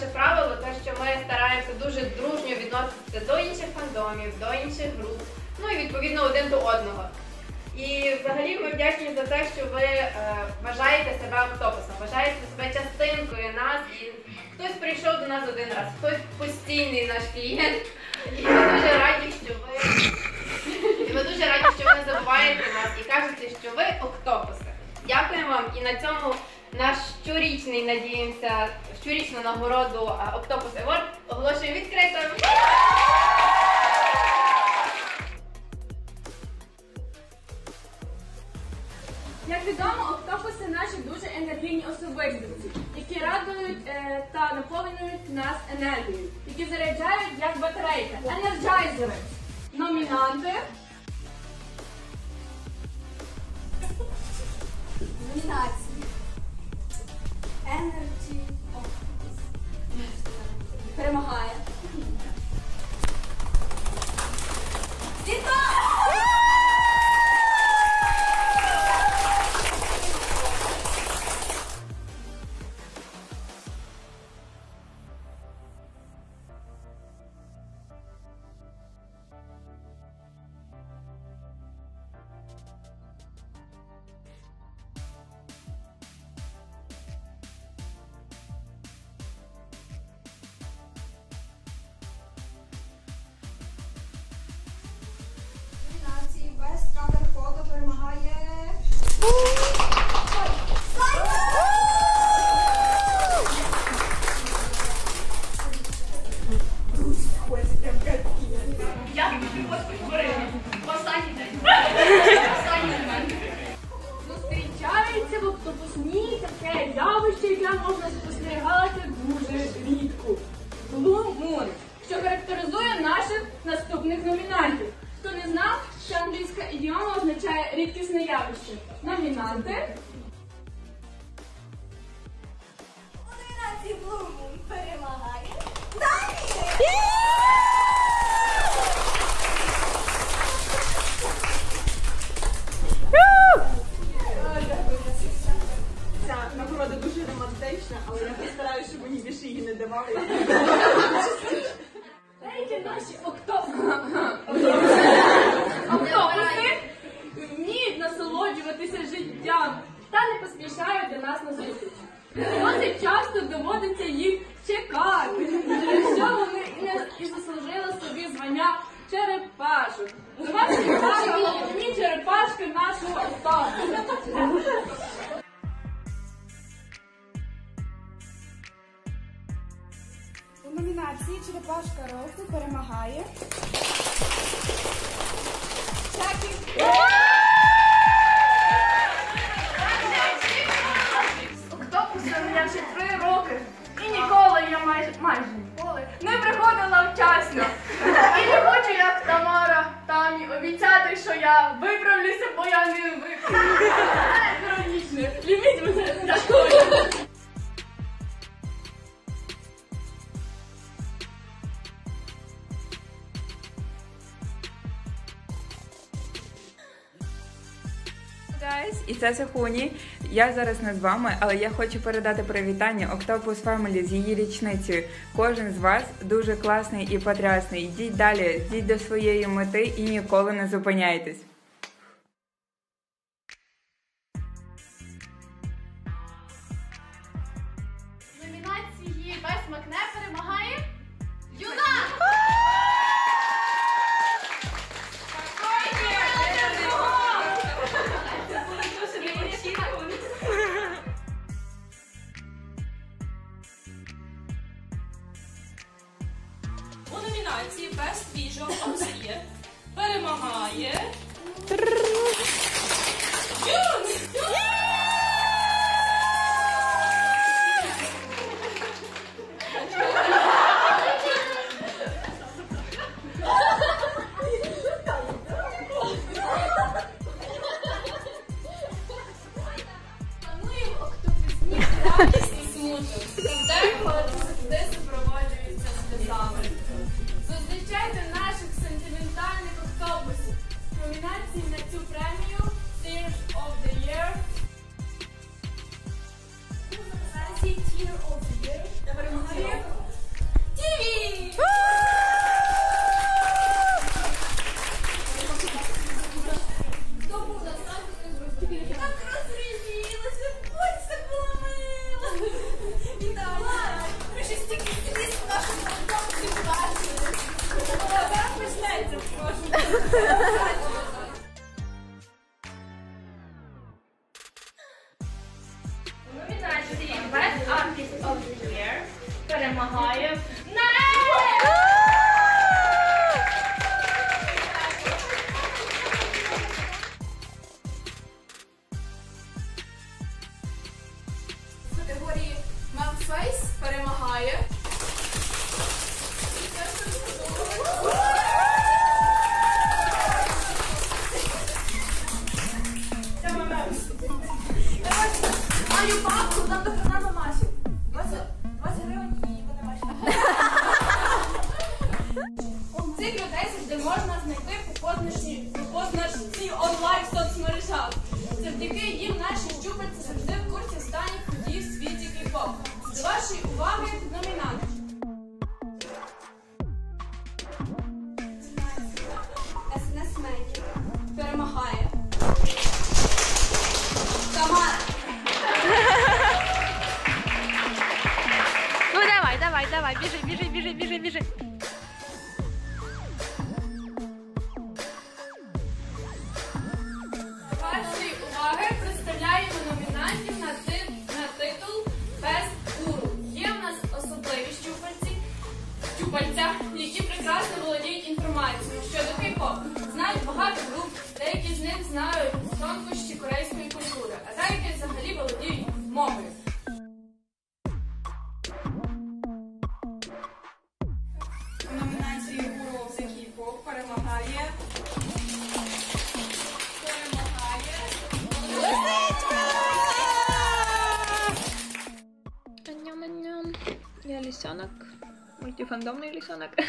наше правило, те, що ми стараємося дуже дружньо відноситися до інших фандомів, до інших груп, ну і відповідно один до одного. І взагалі ми вдячні за те, що ви е, вважаєте себе октопусом, вважаєте себе частинкою нас. І хтось прийшов до нас один раз, хтось постійний наш клієнт. І ми дуже раді, що ви і ми дуже раді, що ви забуваєте нас і кажете, що ви октопуси. Дякуємо вам і на цьому наш щорічний, надіємося, щорічну нагороду Octopus Award оголошую відкритою. Часто доводиться їх чекати, що вони не і заслужили собі звання черепашок. Вас чекали головні черепашки нашого октопуса. У номінації Черепашка року перемагає. Чакі. Я майже майже ніколи не приходила вчасно. І не хочу, як Тамара, Тамі, обіцяти, що я виправлюся, бо я не виправлюся. Іронічно. Любіть мене за такою. Guys, і це Сахуні. Я зараз не з вами, але я хочу передати привітання Octopus Family з її річницею. Кожен з вас дуже класний і потрясний. Йдіть далі, йдіть до своєї мети і ніколи не зупиняйтесь. Перемагає номінантів на, ти- на титул Best Guru. Є в нас особливі щупальці, щупальця, які прекрасно володіють інформацією щодо кей-поп. Знають багато груп, деякі з них знають тонкощі корейської культури, а деякі взагалі володіють мовою. У номінації of the K-pop перемагає лисенок. Мультифандомный лисенок.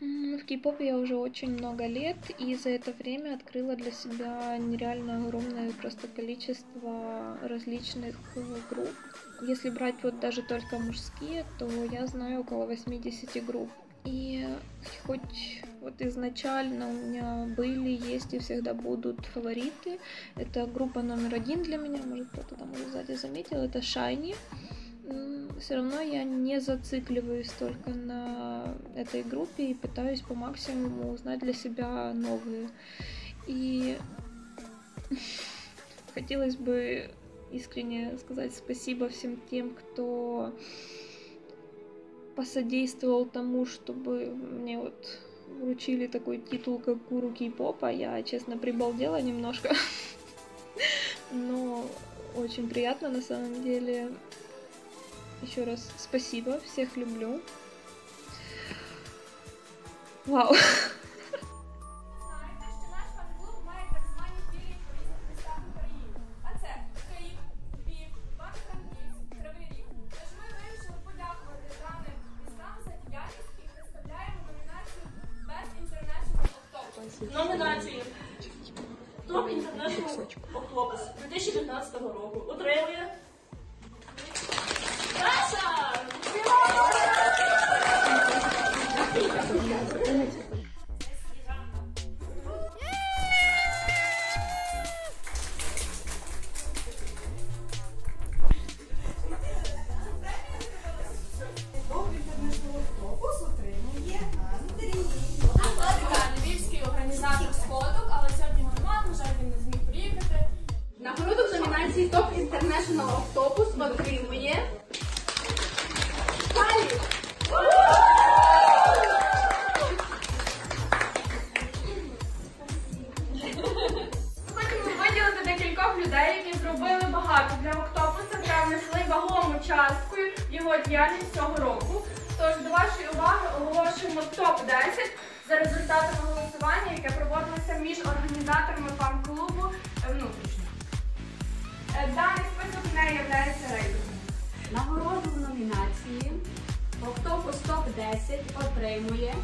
В кей-попе я уже очень много лет, и за это время открыла для себя нереально огромное просто количество различных групп. Если брать вот даже только мужские, то я знаю около 80 групп. И хоть вот изначально у меня были, есть и всегда будут фавориты, это группа номер один для меня, может кто-то там уже сзади заметил, это Shiny. Все равно я не зацикливаюсь только на этой группе и пытаюсь по максимуму узнать для себя новые. И хотелось бы искренне сказать спасибо всем тем, кто посодействовал тому, чтобы мне вот вручили такой титул, как гуру кей-попа. Я, честно, прибалдела немножко. Но очень приятно на самом деле. Еще раз спасибо, всех люблю. Вау. mulher.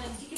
Adam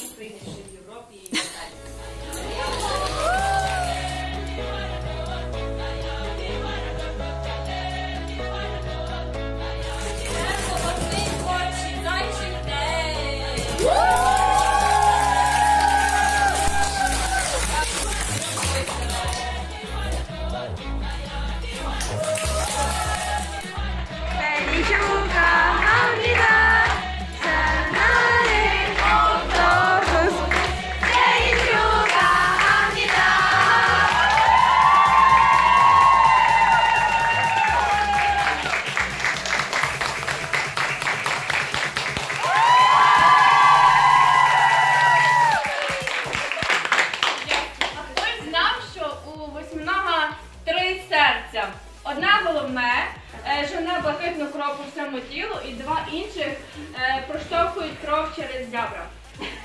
по всьому тілу, і два інших е, проштовхують кров через зябра.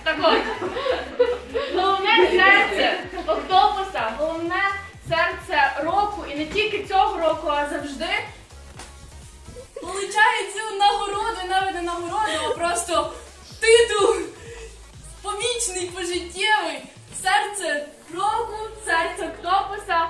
Так от, головне серце автобуса, головне серце року, і не тільки цього року, а завжди получає цю нагороду, навіть не нагороду, а просто титул помічний, пожиттєвий. Серце року, серце октопуса.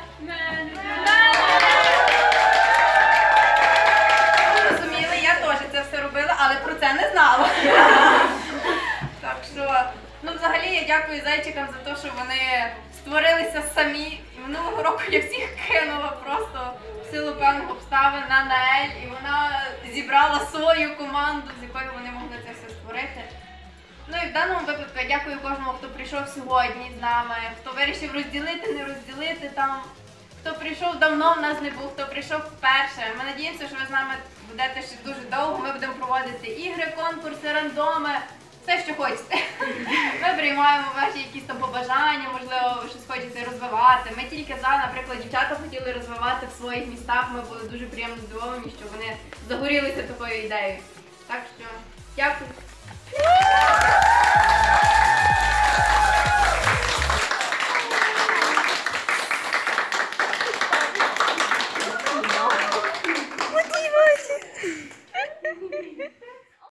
дякую зайчикам за те, що вони створилися самі. Минулого року я всіх кинула просто в силу певних обставин на Наель, і вона зібрала свою команду, з якою вони могли це все створити. Ну і в даному випадку я дякую кожному, хто прийшов сьогодні з нами, хто вирішив розділити, не розділити там. Хто прийшов давно в нас не був, хто прийшов вперше. Ми сподіваємося, що ви з нами будете ще дуже довго. Ми будемо проводити ігри, конкурси, рандоми все, що хочете. Ми приймаємо ваші якісь там побажання, можливо, ви щось хочете розвивати. Ми тільки за, наприклад, дівчата хотіли розвивати в своїх містах. Ми були дуже приємно здивовані, що вони загорілися такою ідеєю. Так що дякую.